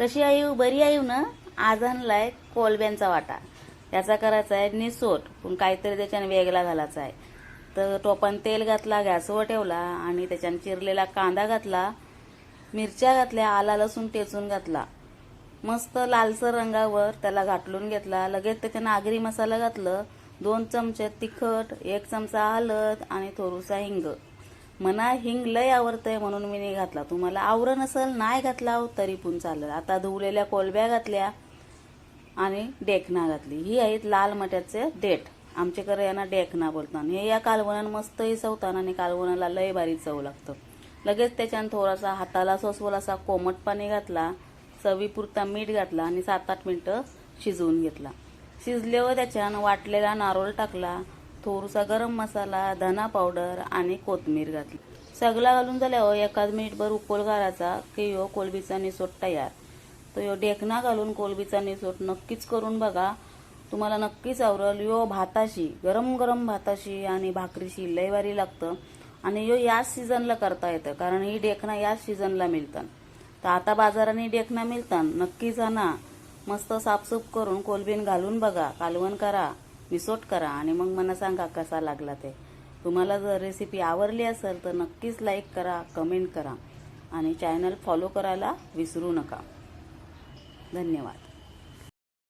कशी आई हो? बरी आई हो ना? आज आणलाय कोलब्यांचा वाटा. त्याचा करायचा आहे निसोट पण काहीतरी त्याच्याने वेगळा घालायचा आहे. तर टोपान तेल घातला गॅसवर ठेवला आणि त्याच्याने चिरलेला कांदा घातला मिरच्या घातल्या आला लसूण टेचून घातला. मस्त लालसर रंगावर त्याला घाटलून घेतला. लगेच त्याच्यानं आगरी मसाला घातलं. दोन चमचे तिखट एक चमचा हळद आणि थोडूसा हिंग. मना हिंग लय आवडतंय म्हणून मी नाही घातला. तुम्हाला आवरण असेल नाही घातला तरी पण चालेल. आता धुवलेल्या कोलब्या घातल्या आणि डेकना घातली. ही आहेत लाल मट्याचे देठ आमच्याकडे यांना डेकना बोलतात. हे या कालवणात मस्तही चवतात आणि कालवणाला लय भारी चव लागतं. लगेच त्याच्यानं थोडासा हाताला सोसवल असा कोमट पाणी घातला चवीपुरता मीठ घातला आणि सात आठ मिनटं शिजवून घेतला. शिजल्यावर त्याच्यानं वाटलेला नारोळ टाकला थोडासा गरम मसाला धना पावडर आणि कोथमीर घातली. सगळा घालून झाल्यावर एकाच मिनिटभर उकळ घालायचा की यो कोलबीचा निसोट तयार. तर यो डेकना घालून कोलबीचा निसोट नक्कीच करून बघा. तुम्हाला नक्कीच आवरल. यो भाताशी गरम गरम भाताशी आणि भाकरीशी लय भारी लागतं. आणि यो याच सीझनला करता येतं कारण ही डेकना याच सीझनला मिळतात. तर आता बाजाराने डेकना मिळतात. नक्कीच आणा. मस्त साफसूफ करून कोलबीन घालून बघा. कालवण करा. मिसोट करा आणि मग मला सांगा कसा लागला ते. तुम्हाला जर रेसिपी आवडली असेल तर नक्कीच लाईक करा कमेंट करा आणि चॅनल फॉलो करायला विसरू नका. धन्यवाद.